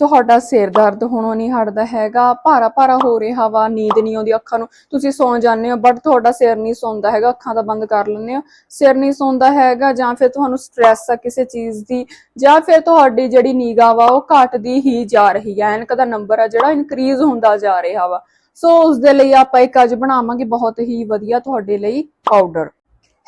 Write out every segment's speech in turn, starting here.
ਤੁਹਾਡਾ ਸਿਰ ਦਰਦ ਹੋਣੋਂ ਨਹੀਂ ਹਟਦਾ ਹੈਗਾ, ਭਾਰਾ ਭਾਰਾ ਹੋ ਰਿਹਾ ਵਾ, ਨੀਂਦ ਨਹੀਂ ਆਉਂਦੀ ਅੱਖਾਂ ਨੂੰ। ਤੁਸੀਂ ਸੌਂ ਜਾਂਦੇ ਹੋ ਬਟ ਤੁਹਾਡਾ ਸਿਰ ਨਹੀਂ ਸੌਂਦਾ ਹੈਗਾ, ਅੱਖਾਂ ਤਾਂ ਬੰਦ ਕਰ ਲੈਂਦੇ ਹੋ। ਸਿਰ ਨਹੀਂ ਸੌਂਦਾ ਹੈਗਾ, ਜਾਂ ਫਿਰ ਤੁਹਾਨੂੰ ਸਟ੍ਰੈਸ ਆ ਕਿਸੇ ਚੀਜ਼ ਦੀ, ਜਾਂ ਫਿਰ ਤੁਹਾਡੀ ਜਿਹੜੀ ਨਿਗਾਹ ਵਾ, ਉਹ ਘਟਦੀ ਹੀ ਜਾ ਰਹੀ ਹੈ ਐਨਕ ਦਾ ਨੰਬਰ ਆ ਜਿਹੜਾ ਇਨਕਰੀਜ਼ ਹੁੰਦਾ ਜਾ ਰਿਹਾ ਵਾ। ਸੋ ਉਸ ਦੇ ਲਈ ਆਪਾਂ ਇੱਕ ਅੱਜ ਬਣਾਵਾਂਗੇ ਬਹੁਤ ਹੀ ਵਧੀਆ ਤੁਹਾਡੇ ਲਈ powder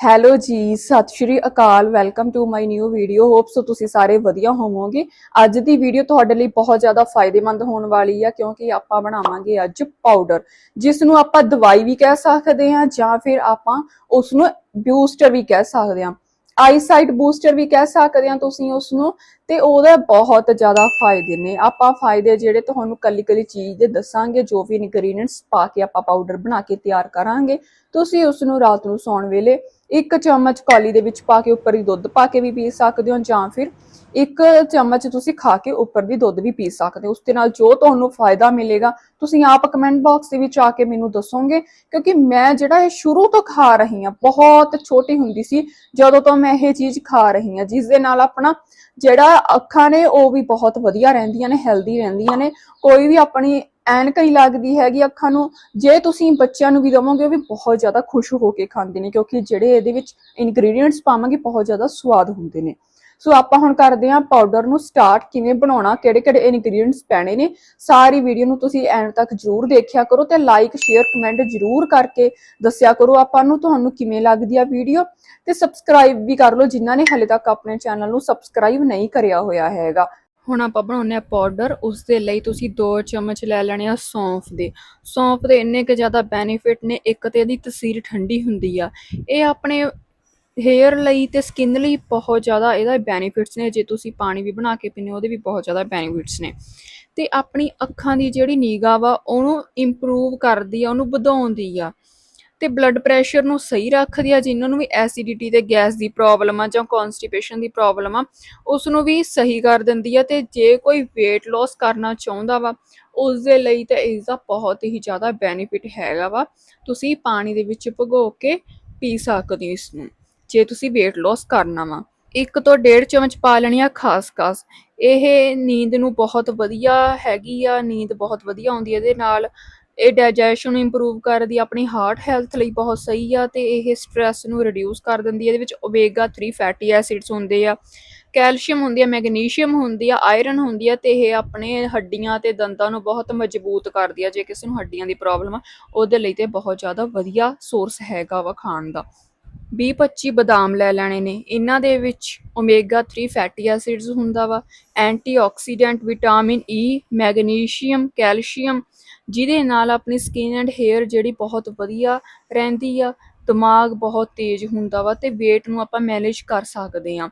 hello ji, Sat Shri Akal welcome to my new video hope so ਤੁਸੀਂ ਸਾਰੇ ਵਧੀਆ ਹੋਵੋਗੇ। ਅੱਜ ਦੀ ਵੀਡੀਓ ਤੁਹਾਡੇ ਲਈ ਬਹੁਤ ਜ਼ਿਆਦਾ ਫਾਇਦੇਮੰਦ ਹੋਣ ਵਾਲੀ ਆ, ਕਿਉਂਕਿ ਆਪਾਂ ਬਣਾਵਾਂਗੇ ਅੱਜ ਪਾਊਡਰ ਜਿਸ ਨੂੰ ਆਪਾਂ ਦਵਾਈ ਵੀ ਕਹਿ ਸਕਦੇ ਹਾਂ, ਜਾਂ ਫਿਰ ਆਪਾਂ ਉਸ ਨੂੰ ਬੂਸਟਰ ਵੀ ਕਹਿ ਸਕਦੇ ਹਾਂ। ਆਈਸਾਈਟ ਬੂਸਟਰ ਵੀ ਕਹਿ ਸਕਦੇ ਹਾਂ ਤੁਸੀਂ ਉਸ ਨੂੰ ਤੇ ਉਹਦੇ ਬਹੁਤ ਜ਼ਿਆਦਾ ਫਾਇਦੇ ਨੇ। ਆਪਾਂ ਫਾਇਦੇ ਜਿਹੜੇ ਤੁਹਾਨੂੰ ਕੱਲੀ ਕੱਲੀ ਚੀਜ਼ ਦੇ ਦੱਸਾਂਗੇ, ਜੋ ਵੀ ਇਨਗਰੀਡੀਐਂਟਸ ਪਾ ਕੇ ਆਪਾਂ ਪਾਊਡਰ ਬਣਾ ਕੇ ਤਿਆਰ ਕਰਾਂਗੇ, ਤੁਸੀਂ ਉਸ ਨੂੰ ਰਾਤ ਨੂੰ ਸੌਣ ਵੇਲੇ ਇੱਕ ਚਮਚ ਕੌਲੀ ਦੇ ਵਿੱਚ ਪਾ ਕੇ ਉੱਪਰ ਹੀ ਦੁੱਧ ਪਾ ਕੇ ਵੀ ਪੀ ਸਕਦੇ ਹੋ ਜਾਂ ਫਿਰ ਇੱਕ ਚਮਚ ਤੁਸੀਂ ਖਾ ਕੇ ਉੱਪਰ ਦੀ ਦੁੱਧ ਵੀ ਪੀ ਸਕਦੇ ਹੋ। ਉਸ ਦੇ ਨਾਲ ਜੋ ਤੁਹਾਨੂੰ ਫਾਇਦਾ ਮਿਲੇਗਾ, ਤੁਸੀਂ ਆਪ ਕਮੈਂਟ ਬਾਕਸ ਦੇ ਵਿੱਚ ਆ ਕੇ ਮੈਨੂੰ ਦੱਸੋਗੇ, ਕਿਉਂਕਿ ਮੈਂ ਜਿਹੜਾ ਇਹ ਸ਼ੁਰੂ ਤੋਂ ਖਾ ਰਹੀ ਹਾਂ, ਬਹੁਤ ਛੋਟੀ ਹੁੰਦੀ ਸੀ, ਜਦੋਂ ਤੋਂ ਮੈਂ ਇਹ ਚੀਜ਼ ਖਾ ਰਹੀ ਹਾਂ ਜਿਸ ਦੇ ਨਾਲ ਆਪਣਾ ਜਿਹੜਾ ਅੱਖਾਂ ਨੇ ਉਹ ਵੀ ਬਹੁਤ ਵਧੀਆ ਰਹਿੰਦੀਆਂ ਨੇ ਹੈਲਦੀ ਰਹਿੰਦੀਆਂ ਨੇ। ਕੋਈ ਵੀ ਆਪਣੀ ਐਨਕ ਨਹੀਂ ਲੱਗਦੀ ਹੈਗੀ ਅੱਖਾਂ ਨੂੰ, ਜੇ ਤੁਸੀਂ ਬੱਚਿਆਂ ਨੂੰ ਵੀ ਦਵੋਗੇ, ਉਹ ਵੀ ਬਹੁਤ ਜ਼ਿਆਦਾ ਖੁਸ਼ ਹੋ ਕੇ ਖਾਂਦੇ ਨੇ, ਕਿਉਂਕਿ ਜਿਹੜੇ ਇਹਦੇ ਵਿੱਚ ਇਨਗਰੀਡੀਐਂਟਸ ਪਾਵਾਂਗੇ, ਬਹੁਤ ਜ਼ਿਆਦਾ ਸਵਾਦ ਹੁੰਦੇ ਨੇ। ਸੋ ਆਪਾਂ ਹੁਣ ਕਰਦੇ ਹਾਂ ਪਾਊਡਰ ਨੂੰ ਸਟਾਰਟ ਕਿਵੇਂ ਬਣਾਉਣਾ ਕਿਹੜੇ ਕਿਹੜੇ ਇਨਗਰੀਡੀਐਂਟਸ ਪੈਣੇ ਨੇ। ਸਾਰੀ ਵੀਡੀਓ ਨੂੰ ਤੁਸੀਂ ਐਂਡ ਤੱਕ ਜਰੂਰ ਦੇਖਿਆ ਕਰੋ ਤੇ ਲਾਈਕ ਸ਼ੇਅਰ ਕਮੈਂਟ ਜਰੂਰ ਕਰਕੇ ਦੱਸਿਆ ਕਰੋ ਆਪਾਂ ਨੂੰ ਤੁਹਾਨੂੰ ਕਿਵੇਂ ਲੱਗਦੀ ਆ ਵੀਡੀਓ ਤੇ ਸਬਸਕ੍ਰਾਈਬ ਵੀ ਕਰ ਲਓ ਜਿਨ੍ਹਾਂ ਨੇ ਹਲੇ ਤੱਕ ਆਪਣੇ ਚੈਨਲ ਨੂੰ ਸਬਸਕ੍ਰਾਈਬ ਨਹੀਂ ਕਰਿਆ ਹੋਇਆ ਹੈਗਾ। ਹੁਣ ਆਪਾਂ ਬਣਾਉਨੇ ਆ ਪਾਊਡਰ ਉਸ ਦੇ ਲਈ ਤੁਸੀਂ 2 ਚਮਚ ਲੈ ਲੈਣੇ ਆ ਸੌਂਫ ਦੇ। ਸੌਂਫ ਦੇ ਇੰਨੇ ਕੁ ਜ਼ਿਆਦਾ ਬੈਨੀਫਿਟ ਨੇ, ਇੱਕ ਤੇ ਇਹਦੀ ਤਸੀਰ ਠੰਡੀ ਹੁੰਦੀ ਆ। ਇਹ ਆਪਣੇ ਹੇਅਰ ਲਈ ਤੇ ਸਕਿਨ ਲਈ ਬਹੁਤ ਜ਼ਿਆਦਾ ਇਹਦਾ ਬੈਨੀਫਿਟਸ ਨੇ, ਜੇ ਤੁਸੀਂ ਪਾਣੀ ਵੀ ਬਣਾ ਕੇ ਪੀਂਦੇ ਹੋ, ਉਹਦੇ ਵੀ ਬਹੁਤ ਜ਼ਿਆਦਾ ਬੈਨੀਫਿਟਸ ਨੇ। ਤੇ ਆਪਣੀ ਅੱਖਾਂ ਦੀ ਜਿਹੜੀ ਨਿਗਾਹ ਵਾ, ਉਹਨੂੰ ਇੰਪਰੂਵ ਕਰਦੀ ਆ, ਉਹਨੂੰ ਵਧਾਉਂਦੀ ਆ। ਤੇ ਬਲੱਡ ਪ੍ਰੈਸ਼ਰ ਨੂੰ ਸਹੀ ਰੱਖਦੀ ਆ, ਜਿਨ੍ਹਾਂ ਨੂੰ ਵੀ ਐਸਿਡਿਟੀ ਤੇ ਗੈਸ ਦੀ ਪ੍ਰੋਬਲਮ ਆ ਜਾਂ ਕਨਸਟੀਪੇਸ਼ਨ ਦੀ ਪ੍ਰੋਬਲਮ ਆ ਉਸ ਨੂੰ ਵੀ ਸਹੀ ਕਰ ਦਿੰਦੀ ਆ। ਤੇ ਜੇ ਕੋਈ weight loss ਕਰਨਾ ਚਾਹੁੰਦਾ ਵਾ ਉਸ ਦੇ ਲਈ ਤਾਂ ਇਸ ਦਾ ਬਹੁਤ ਹੀ ਜ਼ਿਆਦਾ ਬੈਨੀਫਿਟ ਹੈਗਾ ਵਾ। ਤੁਸੀਂ ਪਾਣੀ ਦੇ ਵਿੱਚ ਭਗੋ ਕੇ ਪੀ ਸਕਦੇ ਹੋ ਇਸ ਨੂੰ ਜੇ ਤੁਸੀਂ weight loss ਕਰਨਾ ਵਾ ਇੱਕ ਤੋਂ ਡੇਢ ਚਮਚ ਪਾ ਲੈਣੀ ਆ ਖਾਸ ਖਾਸ। ਇਹ ਨੀਂਦ ਨੂੰ ਬਹੁਤ ਵਧੀਆ ਹੈਗੀ ਆ ਨੀਂਦ ਬਹੁਤ ਵਧੀਆ ਆਉਂਦੀ ਇਹਦੇ ਨਾਲ ਇਹ ਡਾਈਜੈਸ਼ਨ ਨੂੰ ਇੰਪਰੂਵ ਕਰਦੀ ਆ, ਆਪਣੀ ਹਾਰਟ ਹੈਲਥ ਲਈ ਬਹੁਤ ਸਹੀ ਆ ਤੇ ਇਹ ਸਟ੍ਰੈਸ ਨੂੰ ਰਿਡਿਊਸ ਕਰ ਦਿੰਦੀ ਹੈ ਇਹਦੇ ਵਿੱਚ ਓਮੇਗਾ 3 ਫੈਟੀ ਐਸਿਡਸ ਹੁੰਦੇ ਆ ਕੈਲਸ਼ੀਅਮ ਹੁੰਦੀ ਆ ਮੈਗਨੀਸ਼ੀਅਮ ਹੁੰਦੀ ਆ ਆਇਰਨ ਹੁੰਦੀ ਆ ਤੇ ਇਹ ਆਪਣੇ ਹੱਡੀਆਂ ਤੇ ਦੰਦਾਂ ਨੂੰ ਬਹੁਤ ਮਜ਼ਬੂਤ ਕਰਦੀ ਆ ਜੇ ਕਿਸੇ ਨੂੰ ਹੱਡੀਆਂ ਦੀ ਪ੍ਰੋਬਲਮ ਆ ਉਹਦੇ ਲਈ ਤੇ ਬਹੁਤ ਜ਼ਿਆਦਾ ਵਧੀਆ ਸੋਰਸ ਹੈਗਾ ਵਾ ਖਾਣ ਦਾ। 20-25 ਬਦਾਮ ਲੈ ਲੈਣੇ ਨੇ। ਇਹਨਾਂ ਦੇ ਵਿੱਚ ਓਮੇਗਾ 3 ਫੈਟੀ ਐਸਿਡਸ ਹੁੰਦਾ ਵਾ antioxidant vitamin E magnesium calcium ਜਿਹਦੇ ਨਾਲ ਆਪਣੀ ਸਕਿਨ ਐਂਡ ਹੇਅਰ ਜਿਹੜੀ ਬਹੁਤ ਵਧੀਆ ਰਹਿੰਦੀ ਆ, ਦਿਮਾਗ ਬਹੁਤ ਤੇਜ਼ ਹੁੰਦਾ ਵਾ ਤੇ weight ਨੂੰ ਆਪਾਂ ਮੈਨੇਜ ਕਰ ਸਕਦੇ ਆ।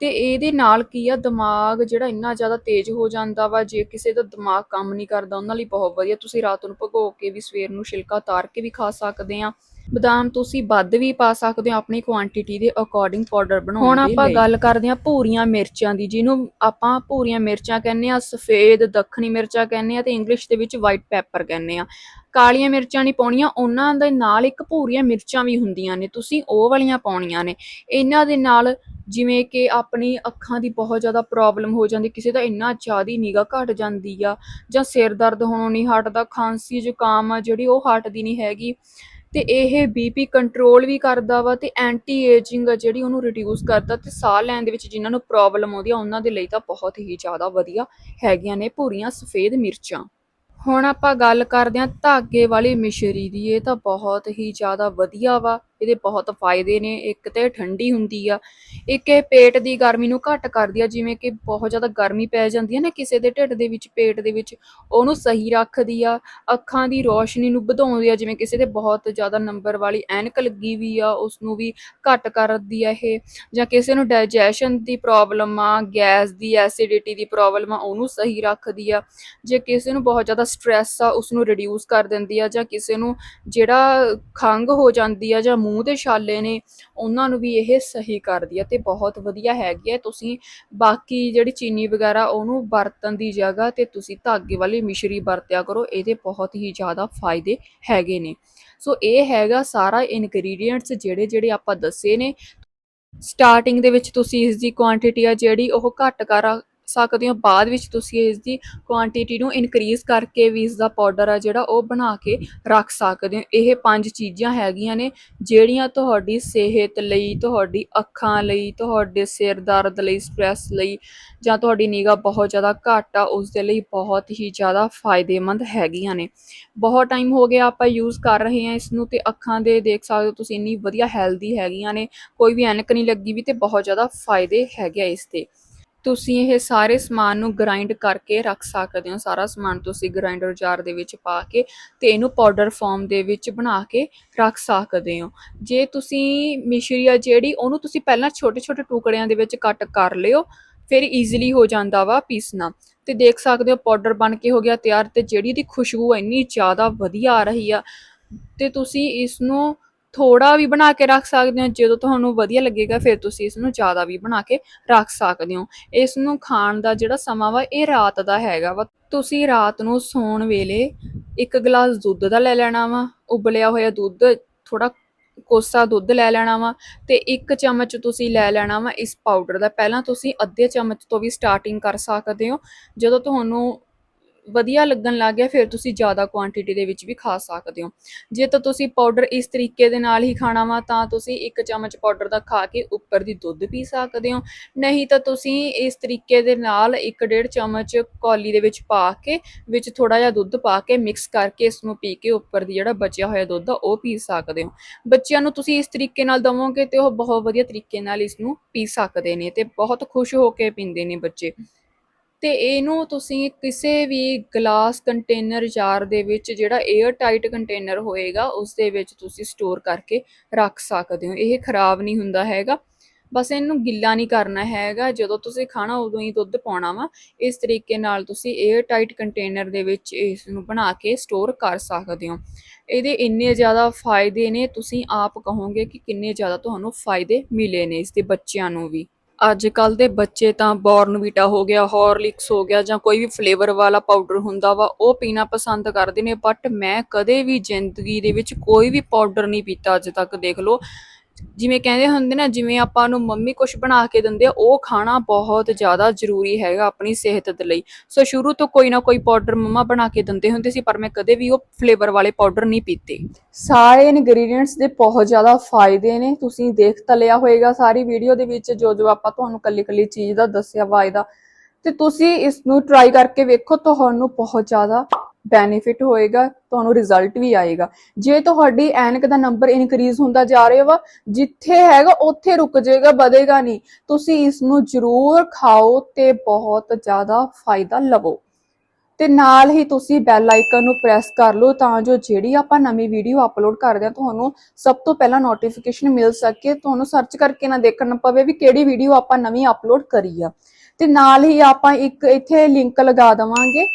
ਤੇ ਇਹਦੇ ਨਾਲ ਕੀ ਆ, ਦਿਮਾਗ ਜਿਹੜਾ ਇੰਨਾ ਜ਼ਿਆਦਾ ਤੇਜ਼ ਹੋ ਜਾਂਦਾ ਵਾ, ਜੇ ਕਿਸੇ ਦਾ ਦਿਮਾਗ ਕੰਮ ਨਹੀਂ ਕਰਦਾ, ਉਹਨਾਂ ਲਈ ਬਹੁਤ ਵਧੀਆ। ਤੁਸੀਂ ਰਾਤ ਨੂੰ ਭਗੋ ਕੇ ਵੀ ਸਵੇਰ ਨੂੰ ਛਿਲਕਾ ਤਾਰ ਕੇ ਵੀ ਖਾ ਸਕਦੇ ਆ। ਬਦਾਮ ਤੁਸੀਂ ਵੱਧ ਵੀ ਪਾ ਸਕਦੇ ਹੋ ਆਪਣੀ ਕੁਆਂਟੀਟੀ ਦੇ ਅਕੋਰਡਿੰਗ ਪਾਊਡਰ ਬਣਾਉਣ ਦੇ ਲਈ। ਹੁਣ ਆਪਾਂ ਗੱਲ ਕਰਦੇ ਹਾਂ ਭੂਰੀਆਂ ਮਿਰਚਾਂ ਦੀ ਜਿਹਨੂੰ ਆਪਾਂ ਭੂਰੀਆਂ ਮਿਰਚਾਂ ਕਹਿੰਦੇ ਆ ਸਫੇਦ ਦੱਖਣੀ ਮਿਰਚਾਂ ਕਹਿੰਦੇ ਆ ਤੇ ਇੰਗਲਿਸ਼ ਦੇ ਵਿੱਚ ਵਾਈਟ ਪੈਪਰ ਕਹਿੰਦੇ ਆ ਕਾਲੀਆਂ ਮਿਰਚਾਂ ਨਹੀਂ ਪਾਉਣੀਆਂ ਉਹਨਾਂ ਦੇ ਨਾਲ ਇੱਕ ਭੂਰੀਆਂ ਮਿਰਚਾਂ ਵੀ ਹੁੰਦੀਆਂ ਨੇ ਤੁਸੀਂ ਉਹ ਵਾਲੀਆਂ ਪਾਉਣੀਆਂ ਨੇ। ਇਹਨਾਂ ਦੇ ਨਾਲ ਜਿਵੇਂ ਕਿ ਆਪਣੀ ਅੱਖਾਂ ਦੀ ਬਹੁਤ ਜ਼ਿਆਦਾ ਪ੍ਰੋਬਲਮ ਹੋ ਜਾਂਦੀ ਕਿਸੇ ਦਾ ਇੰਨਾ ਜ਼ਿਆਦਾ ਨਿਗਾਹ ਘਟ ਜਾਂਦੀ ਆ ਜਾਂ ਸਿਰ ਦਰਦ ਹੋਣੋਂ ਨਹੀਂ ਹਟਦਾ ਖਾਂਸੀ ਜ਼ੁਕਾਮ ਆ ਜਿਹੜੀ ਉਹ ਹਟਦੀ ਨਹੀਂ ਹੈਗੀ। ਤੇ ਇਹ ਬੀਪੀ ਕੰਟਰੋਲ ਵੀ ਕਰਦਾ ਵਾ ਤੇ ਐਂਟੀ ਏਜਿੰਗ ਜਿਹੜੀ ਉਹਨੂੰ ਰਿਡਿਊਸ ਕਰਦਾ ਤੇ ਸਾਹ ਲੈਣ ਦੇ ਵਿੱਚ ਜਿਨ੍ਹਾਂ ਨੂੰ ਪ੍ਰੋਬਲਮ ਆਉਂਦੀ ਆ, ਉਹਨਾਂ ਦੇ ਲਈ ਤਾਂ ਬਹੁਤ ਹੀ ਜ਼ਿਆਦਾ ਵਧੀਆ ਹੈਗੀਆਂ ਨੇ ਭੂਰੀਆਂ ਸਫੇਦ ਮਿਰਚਾਂ। ਹੁਣ ਆਪਾਂ ਗੱਲ ਕਰਦੇ ਹਾਂ ਧਾਗੇ ਵਾਲੀ ਮਿਸ਼ਰੀ ਦੀ, ਇਹ ਤਾਂ ਬਹੁਤ ਹੀ ਜ਼ਿਆਦਾ ਵਧੀਆ ਵਾ। ਇਹਦੇ ਬਹੁਤ ਫਾਇਦੇ ਨੇ, ਇੱਕ ਤੇ ਠੰਡੀ ਹੁੰਦੀ ਆ, ਇੱਕ ਇਹ ਪੇਟ ਦੀ ਗਰਮੀ ਨੂੰ ਘੱਟ ਕਰਦੀ ਆ, ਜਿਵੇਂ ਕਿ ਬਹੁਤ ਜ਼ਿਆਦਾ ਗਰਮੀ ਪੈ ਜਾਂਦੀ ਹੈ ਨਾ ਕਿਸੇ ਦੇ ਢਿੱਡ ਦੇ ਵਿੱਚ, ਪੇਟ ਦੇ ਵਿੱਚ, ਉਹਨੂੰ ਸਹੀ ਰੱਖਦੀ ਆ, ਅੱਖਾਂ ਦੀ ਰੋਸ਼ਨੀ ਨੂੰ ਵਧਾਉਂਦੀ ਆ, ਜਿਵੇਂ ਕਿਸੇ ਦੇ ਬਹੁਤ ਜ਼ਿਆਦਾ ਨੰਬਰ ਵਾਲੀ ਐਨਕ ਲੱਗੀ ਵੀ ਆ ਉਸ ਨੂੰ ਵੀ ਘੱਟ ਕਰਦੀ ਆ ਇਹ, ਜਾਂ ਕਿਸੇ ਨੂੰ ਡਾਈਜੈਸ਼ਨ ਦੀ ਪ੍ਰੋਬਲਮ ਆ, ਗੈਸ ਦੀ, ਐਸਿਡਿਟੀ ਦੀ ਪ੍ਰੋਬਲਮ ਆ, ਉਹਨੂੰ ਸਹੀ ਰੱਖਦੀ ਆ, ਜੇ ਕਿਸੇ ਨੂੰ ਬਹੁਤ ਜ਼ਿਆਦਾ ਸਟ੍ਰੈਸ ਆ ਉਸ ਨੂੰ ਰਿਡਿਊਸ ਕਰ ਦਿੰਦੀ ਆ, ਜਾਂ ਕਿਸੇ ਨੂੰ ਜਿਹੜਾ ਖੰਗ ਹੋ ਜਾਂਦੀ ਆ, ਜਾਂ ਮੂੰਹ ਦੇ ਛਾਲੇ ਨੇ, ਉਹਨਾਂ ਨੂੰ ਵੀ ਇਹ ਸਹੀ ਕਰਦੀ ਹੈ ਤੇ ਬਹੁਤ ਵਧੀਆ ਹੈਗੀ ਹੈ ਤੁਸੀਂ ਬਾਕੀ ਜਿਹੜੀ ਚੀਨੀ ਵਗੈਰਾ ਉਹਨੂੰ ਵਰਤਣ ਦੀ ਜਗ੍ਹਾ ਤੇ ਤੁਸੀਂ ਧਾਗੇ ਵਾਲੀ ਮਿਸ਼ਰੀ ਵਰਤਿਆ ਕਰੋ, ਇਹਦੇ ਬਹੁਤ ਹੀ ਜ਼ਿਆਦਾ ਫਾਇਦੇ ਹੈਗੇ ਨੇ। ਸੋ ਇਹ ਹੈਗਾ ਸਾਰਾ ਇਨਗਰੀਡੀਐਂਟਸ ਜਿਹੜੇ ਜਿਹੜੇ ਆਪਾਂ ਦੱਸੇ ਨੇ। ਸਟਾਰਟਿੰਗ ਦੇ ਵਿੱਚ ਤੁਸੀਂ ਇਸ ਦੀ ਕੁਆਂਟੀਟੀ ਆ ਜਿਹੜੀ ਉਹ ਘੱਟ ਕਰ ਸਕਦੇ ਹੋ ਬਾਅਦ ਵਿੱਚ ਤੁਸੀਂ ਇਸ ਦੀ ਕੁਆਂਟੀਟੀ ਨੂੰ ਇਨਕਰੀਜ਼ ਕਰਕੇ ਵੀ ਇਸ ਦਾ ਪਾਊਡਰ ਆ ਜਿਹੜਾ ਉਹ ਬਣਾ ਕੇ ਰੱਖ ਸਕਦੇ ਹੋ। ਇਹ ਪੰਜ ਚੀਜ਼ਾਂ ਹੈਗੀਆਂ ਨੇ, ਜਿਹੜੀਆਂ ਤੁਹਾਡੀ ਸਿਹਤ ਲਈ, ਤੁਹਾਡੀ ਅੱਖਾਂ ਲਈ, ਤੁਹਾਡੇ ਸਿਰ ਦਰਦ ਲਈ ਸਟ੍ਰੈਸ ਲਈ ਜਾਂ ਤੁਹਾਡੀ ਨਿਗਾਹ ਬਹੁਤ ਜ਼ਿਆਦਾ ਘੱਟ ਆ ਉਸ ਦੇ ਲਈ ਬਹੁਤ ਹੀ ਜ਼ਿਆਦਾ ਫਾਇਦੇਮੰਦ ਹੈਗੀਆਂ ਨੇ। ਬਹੁਤ ਟਾਈਮ ਹੋ ਗਿਆ ਆਪਾਂ ਯੂਜ਼ ਕਰ ਰਹੇ ਹਾਂ ਇਸ ਨੂੰ ਤੇ ਅੱਖਾਂ ਦੇ ਦੇਖ ਸਕਦੇ ਹੋ ਤੁਸੀਂ ਇੰਨੀ ਵਧੀਆ ਹੈਲਦੀ ਹੈਗੀਆਂ ਨੇ, ਕੋਈ ਵੀ ਐਨਕ ਨਹੀਂ ਲੱਗੀ ਵੀ ਤੇ ਬਹੁਤ ਜ਼ਿਆਦਾ ਫਾਇਦੇ ਹੈਗੇ ਆ ਇਸ ਦੇ ਤੁਸੀਂ ਇਹ ਸਾਰੇ ਸਮਾਨ ਨੂੰ ਗ੍ਰਾਈਂਡ ਕਰਕੇ ਰੱਖ ਸਕਦੇ ਹੋ। ਸਾਰਾ ਸਮਾਨ ਤੁਸੀਂ ਗ੍ਰਾਈਂਡਰ ਜਾਰ ਦੇ ਵਿੱਚ ਪਾ ਕੇ ਤੇ ਇਹਨੂੰ ਪਾਊਡਰ ਫਾਰਮ ਦੇ ਵਿੱਚ ਬਣਾ ਕੇ ਰੱਖ ਸਕਦੇ ਹੋ। ਜੇ ਤੁਸੀਂ ਮਿਸ਼ਰੀ ਆ ਜਿਹੜੀ, ਉਹਨੂੰ ਤੁਸੀਂ ਪਹਿਲਾਂ ਛੋਟੇ ਛੋਟੇ ਟੁਕੜਿਆਂ ਦੇ ਵਿੱਚ ਕੱਟ ਕਰ ਲਿਓ, ਫਿਰ ਈਜ਼ੀਲੀ ਹੋ ਜਾਂਦਾ ਵਾ ਪੀਸਣਾ। ਤੇ ਦੇਖ ਸਕਦੇ ਹੋ ਪਾਊਡਰ ਬਣ ਕੇ ਹੋ ਗਿਆ ਤਿਆਰ ਤੇ ਜਿਹੜੀ ਦੀ ਖੁਸ਼ਬੂ ਇੰਨੀ ਜ਼ਿਆਦਾ ਵਧੀਆ ਆ ਰਹੀ ਆ। ਤੇ ਤੁਸੀਂ ਇਸ ਨੂੰ ਥੋੜਾ ਵੀ ਬਣਾ ਕੇ ਰੱਖ ਸਕਦੇ ਹੋ, ਜਦੋਂ ਤੁਹਾਨੂੰ ਵਧੀਆ ਲੱਗੇਗਾ, ਫਿਰ ਤੁਸੀਂ ਇਸ ਨੂੰ ਜ਼ਿਆਦਾ ਵੀ ਬਣਾ ਕੇ ਰੱਖ ਸਕਦੇ ਹੋ। ਇਸ ਨੂੰ ਖਾਣ ਦਾ ਜਿਹੜਾ ਸਮਾਂ ਵਾ, ਇਹ ਰਾਤ ਦਾ ਹੈਗਾ ਵਾ। ਤੁਸੀਂ ਰਾਤ ਨੂੰ ਸੌਣ ਵੇਲੇ ਇੱਕ ਗਲਾਸ ਦੁੱਧ ਦਾ ਲੈ ਲੈਣਾ ਵਾ, ਉਬਲਿਆ ਹੋਇਆ ਦੁੱਧ ਥੋੜਾ ਕੋਸਾ ਦੁੱਧ ਲੈ ਲੈਣਾ ਵਾ ਤੇ ਇੱਕ ਚਮਚ ਤੁਸੀਂ ਲੈ ਲੈਣਾ ਵਾ ਇਸ ਪਾਊਡਰ ਦਾ। ਪਹਿਲਾਂ ਤੁਸੀਂ ਅੱਧੇ ਚਮਚ ਤੋਂ ਵੀ ਸਟਾਰਟਿੰਗ ਕਰ ਸਕਦੇ ਹੋ। ਜਦੋਂ ਤੁਹਾਨੂੰ ਵਧੀਆ ਲੱਗਣ ਲੱਗ ਗਿਆ, ਫਿਰ ਤੁਸੀਂ ਜ਼ਿਆਦਾ ਕੁਆਂਟੀਟੀ ਦੇ ਵਿੱਚ ਵੀ ਖਾ ਸਕਦੇ ਹੋ। ਜੇ ਤਾਂ ਤੁਸੀਂ ਪਾਊਡਰ ਇਸ ਤਰੀਕੇ ਦੇ ਨਾਲ ਹੀ ਖਾਣਾ ਵਾ, ਤਾਂ ਤੁਸੀਂ ਇੱਕ ਚਮਚ ਪਾਊਡਰ ਦਾ ਖਾ ਕੇ ਉੱਪਰ ਦੀ ਦੁੱਧ ਪੀ ਸਕਦੇ ਹੋ। ਨਹੀਂ ਤਾਂ ਤੁਸੀਂ ਇਸ ਤਰੀਕੇ ਦੇ ਨਾਲ ਇੱਕ ਡੇਢ ਚਮਚ ਕੌਲੀ ਦੇ ਵਿੱਚ ਪਾ ਕੇ, ਵਿੱਚ ਥੋੜਾ ਜਿਹਾ ਦੁੱਧ ਪਾ ਕੇ ਮਿਕਸ ਕਰਕੇ ਇਸ ਨੂੰ ਪੀ ਕੇ ਉੱਪਰ ਦੀ ਜਿਹੜਾ ਬਚਿਆ ਹੋਇਆ ਦੁੱਧ ਆ, ਉਹ ਪੀ ਸਕਦੇ ਹੋ। ਬੱਚਿਆਂ ਨੂੰ ਤੁਸੀਂ ਇਸ ਤਰੀਕੇ ਨਾਲ ਦਵੋਗੇ ਤੇ ਉਹ ਬਹੁਤ ਵਧੀਆ ਤਰੀਕੇ ਨਾਲ ਇਸ ਨੂੰ ਪੀ ਸਕਦੇ ਨੇ ਤੇ ਬਹੁਤ ਖੁਸ਼ ਹੋ ਕੇ ਪੀਂਦੇ ਨੇ ਬੱਚੇ। ਤੇ ਇਹਨੂੰ ਤੁਸੀਂ ਕਿਸੇ ਵੀ ਗਲਾਸ ਕੰਟੇਨਰ ਜਾਰ ਦੇ ਵਿੱਚ ਜਿਹੜਾ 에ਅਰ ਟਾਈਟ ਕੰਟੇਨਰ ਹੋਏਗਾ ਉਸ ਦੇ ਵਿੱਚ ਤੁਸੀਂ ਸਟੋਰ ਕਰਕੇ ਰੱਖ ਸਕਦੇ ਹੋ। ਇਹ ਖਰਾਬ ਨਹੀਂ ਹੁੰਦਾ ਹੈਗਾ। ਬਸ ਇਹਨੂੰ ਗਿੱਲਾ ਨਹੀਂ ਕਰਨਾ ਹੈਗਾ। ਜਦੋਂ ਤੁਸੀਂ ਖਾਣਾ ਉਦੋਂ ਹੀ ਦੁੱਧ ਪਾਉਣਾ ਵਾ। ਇਸ ਤਰੀਕੇ ਨਾਲ ਤੁਸੀਂ 에ਅਰ ਟਾਈਟ ਕੰਟੇਨਰ ਦੇ ਵਿੱਚ ਇਸ ਨੂੰ ਬਣਾ ਕੇ ਸਟੋਰ ਕਰ ਸਕਦੇ ਹੋ। ਇਹਦੇ ਇੰਨੇ ਜ਼ਿਆਦਾ ਫਾਇਦੇ ਨੇ। ਤੁਸੀਂ ਆਪ ਕਹੋਗੇ ਕਿ ਕਿੰਨੇ ਜ਼ਿਆਦਾ ਤੁਹਾਨੂੰ ਫਾਇਦੇ ਮਿਲੇ ਨੇ ਇਸ ਦੇ ਬੱਚਿਆਂ ਨੂੰ ਵੀ। ਅੱਜ ਕੱਲ ਦੇ ਬੱਚੇ ਤਾਂ ਬੋਰਨਵੀਟਾ ਹੋ ਗਿਆ, ਹੌਰਲਿਕਸ ਹੋ ਗਿਆ ਜਾਂ ਕੋਈ ਵੀ ਫਲੇਵਰ ਵਾਲਾ ਪਾਊਡਰ ਹੁੰਦਾ ਵਾ, ਉਹ ਪੀਣਾ ਪਸੰਦ ਕਰਦੇ ਨੇ ਬਟ ਮੈਂ ਕਦੇ ਵੀ ਜ਼ਿੰਦਗੀ ਦੇ ਵਿੱਚ ਕੋਈ ਵੀ ਪਾਊਡਰ ਨਹੀਂ ਪੀਤਾ ਅੱਜ ਤੱਕ, ਦੇਖ ਲਓ। ਜਿਵੇਂ ਕਹਿੰਦੇ ਹੁੰਦੇ ਨਾ, ਜਿਵੇਂ ਆਪਾਂ ਨੂੰ ਮੰਮੀ ਕੁਝ ਬਣਾ ਕੇ ਦਿੰਦੇ ਆ, ਉਹ ਖਾਣਾ ਬਹੁਤ ਜ਼ਿਆਦਾ ਜ਼ਰੂਰੀ ਹੈਗਾ ਆਪਣੀ ਸਿਹਤ ਦੇ ਲਈ। ਸੋ ਸ਼ੁਰੂ ਤੋਂ ਕੋਈ ਨਾ ਕੋਈ ਪਾਊਡਰ ਮੰਮਾ ਬਣਾ ਕੇ ਦਿੰਦੇ ਹੁੰਦੇ ਸੀ, ਪਰ ਮੈਂ ਕਦੇ ਵੀ ਉਹ ਫਲੇਵਰ ਵਾਲੇ ਪਾਊਡਰ ਨਹੀਂ ਪੀਤੇ। ਸਾਰੇ ਇਨਗਰੀਡੀਅੰਟਸ ਦੇ ਬਹੁਤ ਜ਼ਿਆਦਾ ਫਾਇਦੇ ਨੇ। ਤੁਸੀਂ ਦੇਖ ਤਾਂ ਲਿਆ ਹੋਵੇਗਾ ਸਾਰੀ ਵੀਡੀਓ ਦੇ ਵਿੱਚ, ਜੋ ਜੋ ਆਪਾਂ ਤੁਹਾਨੂੰ ਕੱਲੀ ਕੱਲੀ ਚੀਜ਼ ਦਾ ਦੱਸਿਆ ਵਾ ਇਹਦਾ ਤੇ ਤੁਸੀਂ ਇਸ ਨੂੰ ਟਰਾਈ ਕਰਕੇ ਵੇਖੋ, ਤੁਹਾਨੂੰ ਬਹੁਤ ਜ਼ਿਆਦਾ ਬੈਨੀਫਿਟ ਹੋਏਗਾ, ਤੁਹਾਨੂੰ ਰਿਜ਼ਲਟ ਵੀ ਆਏਗਾ। ਜੇ ਤੁਹਾਡੀ ਐਨਕ ਦਾ ਨੰਬਰ ਇਨਕਰੀਜ਼ ਹੁੰਦਾ ਜਾ ਰਿਹਾ ਵਾ, ਜਿੱਥੇ ਹੈਗਾ, ਉੱਥੇ ਰੁਕ ਜਾਏਗਾ, ਵਧੇਗਾ ਨਹੀਂ। ਤੁਸੀਂ ਇਸ ਨੂੰ ਜ਼ਰੂਰ ਖਾਓ ਤੇ ਬਹੁਤ ਜ਼ਿਆਦਾ ਫਾਇਦਾ ਲਵੋ। ਤੇ ਨਾਲ ਹੀ ਤੁਸੀਂ ਬੈਲ ਆਈਕਨ ਨੂੰ ਪ੍ਰੈਸ ਕਰ ਲਓ, ਤਾਂ ਜੋ ਜਿਹੜੀ ਆਪਾਂ ਨਵੀਂ ਵੀਡੀਓ ਅਪਲੋਡ ਕਰਦੇ ਹਾਂ, ਤੁਹਾਨੂੰ ਸਭ ਤੋਂ ਪਹਿਲਾਂ ਨੋਟੀਫਿਕੇਸ਼ਨ ਮਿਲ ਸਕੇ। ਤੁਹਾਨੂੰ ਸਰਚ ਕਰਕੇ ਨਾ ਦੇਖਣਾ ਪਵੇ ਵੀ ਕਿਹੜੀ ਵੀਡੀਓ ਆਪਾਂ ਨਵੀਂ ਅਪਲੋਡ ਕਰੀ ਆ। ਤੇ ਨਾਲ ਹੀ ਆਪਾਂ ਇੱਕ ਇੱਥੇ ਲਿੰਕ ਲਗਾ ਦਵਾਂਗੇ।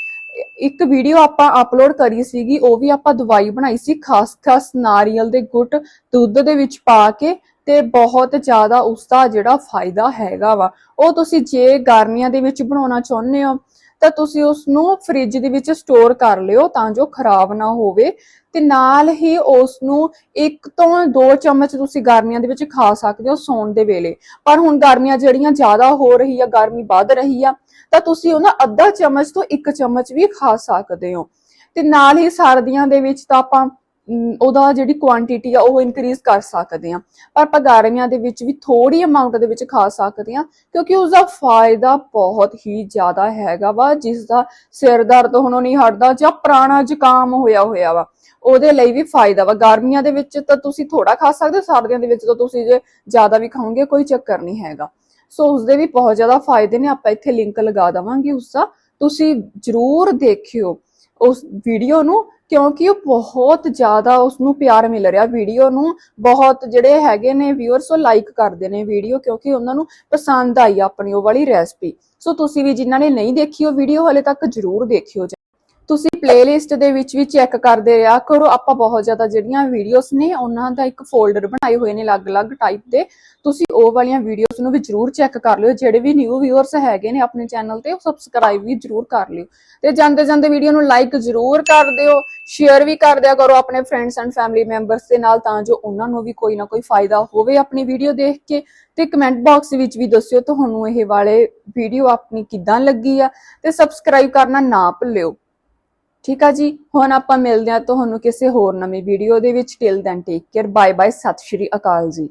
ਇੱਕ ਵੀਡੀਓ ਆਪਾਂ ਅਪਲੋਡ ਕਰੀ ਸੀਗੀ, ਉਹ ਵੀ ਆਪਾਂ ਦਵਾਈ ਬਣਾਈ ਸੀ, ਖਾਸ ਖਾਸ ਨਾਰੀਅਲ ਦੇ ਗੁੱਟ ਦੁੱਧ ਦੇ ਵਿੱਚ ਪਾ ਕੇ ਤੇ ਬਹੁਤ ਜ਼ਿਆਦਾ ਉਸ ਦਾ ਜਿਹੜਾ ਫਾਇਦਾ ਹੈਗਾ ਵਾ। ਉਹ ਤੁਸੀਂ ਜੇ ਗਰਮੀਆਂ ਦੇ ਵਿੱਚ ਬਣਾਉਣਾ ਚਾਹੁੰਦੇ ਹੋ ਤਾਂ ਤੁਸੀਂ ਉਸ ਨੂੰ ਫ੍ਰਿਜ ਦੇ ਵਿੱਚ ਸਟੋਰ ਕਰ ਲਿਓ ਤਾਂ ਜੋ ਖਰਾਬ ਨਾ ਹੋਵੇ ਤੇ ਨਾਲ ਹੀ ਉਸ ਨੂੰ ਇੱਕ ਤੋਂ ਦੋ ਚਮਚ ਤੁਸੀਂ ਗਰਮੀਆਂ ਦੇ ਵਿੱਚ ਖਾ ਸਕਦੇ ਹੋ ਸੌਣ ਦੇ ਵੇਲੇ। ਪਰ ਹੁਣ ਗਰਮੀਆਂ ਜਿਹੜੀਆਂ ਜ਼ਿਆਦਾ ਹੋ ਰਹੀ ਆ, ਗਰਮੀ ਵੱਧ ਰਹੀ ਆ, ਤਾਂ ਤੁਸੀਂ ਉਹਨਾਂ ਅੱਧਾ ਚਮਚ ਤੋਂ ਇੱਕ ਚਮਚ ਵੀ ਖਾ ਸਕਦੇ ਹੋ। ਤੇ ਨਾਲ ਹੀ ਸਰਦੀਆਂ ਦੇ ਵਿੱਚ ਤਾਂ ਆਪਾਂ ਉਹਦਾ ਜਿਹੜੀ ਕੁਆਂਟੀਟੀ ਆ, ਉਹ ਇਨਕਰੀਜ਼ ਕਰ ਸਕਦੇ ਆ ਪਰ ਆਪਾਂ ਦੇ ਵਿੱਚ ਵੀ ਥੋੜੀ ਅਮਾਉਂਟ ਦੇ ਵਿੱਚ ਖਾ ਸਕਦੇ ਆ ਕਿਉਂਕਿ ਉਸ ਦਾ ਫਾਇਦਾ ਬਹੁਤ ਹੀ ਜ਼ਿਆਦਾ ਹੈਗਾ ਵਾ ਜਿਸ ਦਾ ਸਿਰ ਦਰਦ ਹੋਣੋਂ ਨਹੀਂ ਹਟਦਾ ਜਾਂ ਪੁਰਾਣਾ ਜ਼ੁਕਾਮ ਹੋਇਆ ਹੋਇਆ ਵਾ। ਉਹਦੇ ਲਈ ਵੀ ਫਾਇਦਾ ਵਾ। ਗਰਮੀਆਂ ਦੇ ਵਿੱਚ ਤਾਂ ਤੁਸੀਂ ਥੋੜਾ ਖਾ ਸਕਦੇ ਹੋ, ਸਰਦੀਆਂ ਦੇ ਵਿੱਚ ਤਾਂ ਤੁਸੀਂ ਜੇ ਜ਼ਿਆਦਾ ਵੀ ਖਾਓਗੇ, ਕੋਈ ਚੱਕਰ ਨਹੀਂ ਹੈਗਾ। ਸੋ ਉਸਦੇ ਵੀ ਬਹੁਤ ਜ਼ਿਆਦਾ ਫਾਇਦੇ ਨੇ, ਆਪਾਂ ਇੱਥੇ ਲਿੰਕ ਲਗਾ ਦਵਾਂਗੇ ਉਸਦਾ। ਤੁਸੀਂ ਜਰੂਰ ਦੇਖਿਓ ਉਸ ਵੀਡੀਓ ਨੂੰ। ਕਿਉਂਕਿ ਉਹ ਬਹੁਤ ਜ਼ਿਆਦਾ ਉਸ ਨੂੰ ਪਿਆਰ ਮਿਲ ਰਿਹਾ ਵੀਡੀਓ ਨੂੰ। ਬਹੁਤ ਜਿਹੜੇ ਹੈਗੇ ਨੇ ਵਿਊਅਰਸ ਉਹ ਲਾਈਕ ਕਰਦੇ ਨੇ ਵੀਡੀਓ ਕਿਉਂਕਿ ਉਹਨਾਂ ਨੂੰ ਪਸੰਦ ਆਈ ਆਪਣੀ ਉਹ ਵਾਲੀ ਰੈਸਪੀ ਸੋ ਤੁਸੀਂ ਵੀ ਜਿਨ੍ਹਾਂ ਨੇ ਨਹੀਂ ਦੇਖੀ ਉਹ ਵੀਡੀਓ ਹਲੇ ਤੱਕ ਜਰੂਰ ਦੇਖਿਓ। ਤੁਸੀਂ ਪਲੇਲਿਸਟ ਦੇ ਵਿੱਚ ਵੀ ਚੈੱਕ ਕਰਦੇ ਰਿਹਾ ਕਰੋ। ਆਪਾਂ ਬਹੁਤ ਜ਼ਿਆਦਾ ਜਿਹੜੀਆਂ ਵੀਡੀਓਜ਼ ਨੇ, ਉਹਨਾਂ ਦਾ ਇੱਕ ਫੋਲਡਰ ਬਣਾਏ ਹੋਏ ਨੇ ਅਲੱਗ-ਅਲੱਗ ਟਾਈਪ ਦੇ। ਤੁਸੀਂ ਉਹ ਵਾਲੀਆਂ ਵੀਡੀਓਜ਼ ਨੂੰ ਵੀ ਜਰੂਰ ਚੈੱਕ ਕਰ ਲਿਓ। ਜਿਹੜੇ ਵੀ ਨਿਊ ਵਿਊਅਰਸ ਹੈਗੇ ਨੇ ਆਪਣੇ ਚੈਨਲ ਤੇ, ਉਹ ਸਬਸਕ੍ਰਾਈਬ ਵੀ ਜਰੂਰ ਕਰ ਲਿਓ। ਤੇ ਜਾਂਦੇ ਜਾਂਦੇ ਵੀਡੀਓ ਨੂੰ ਲਾਈਕ ਜਰੂਰ ਕਰ ਦਿਓ। ਸ਼ੇਅਰ ਵੀ ਕਰ ਦਿਆ ਕਰੋ ਆਪਣੇ ਫਰੈਂਡਸ ਐਂਡ ਫੈਮਿਲੀ ਮੈਂਬਰਸ ਦੇ ਨਾਲ, ਤਾਂ ਜੋ ਉਹਨਾਂ ਨੂੰ ਵੀ ਕੋਈ ਨਾ ਕੋਈ ਫਾਇਦਾ ਹੋਵੇ ਆਪਣੀ ਵੀਡੀਓ ਦੇਖ ਕੇ। ਤੇ ਕਮੈਂਟ ਬਾਕਸ ਵਿੱਚ ਵੀ ਦੱਸਿਓ ਤੁਹਾਨੂੰ ਇਹ ਵਾਲੇ ਵੀਡੀਓ ਆਪਣੀ ਕਿੱਦਾਂ ਲੱਗੀ ਆ। ਤੇ ਸਬਸਕ੍ਰਾਈਬ ਕਰਨਾ ਨਾ ਭੁੱਲਿਓ। ਠੀਕ ਆ ਜੀ? ਹੁਣ ਆਪਾਂ ਮਿਲਦੇ ਹਾਂ ਤੁਹਾਨੂੰ ਕਿਸੇ ਹੋਰ ਨਵੀਂ ਵੀਡੀਓ ਦੇ ਵਿੱਚ। Till then take care bye bye Sat Shri Akal ਜੀ।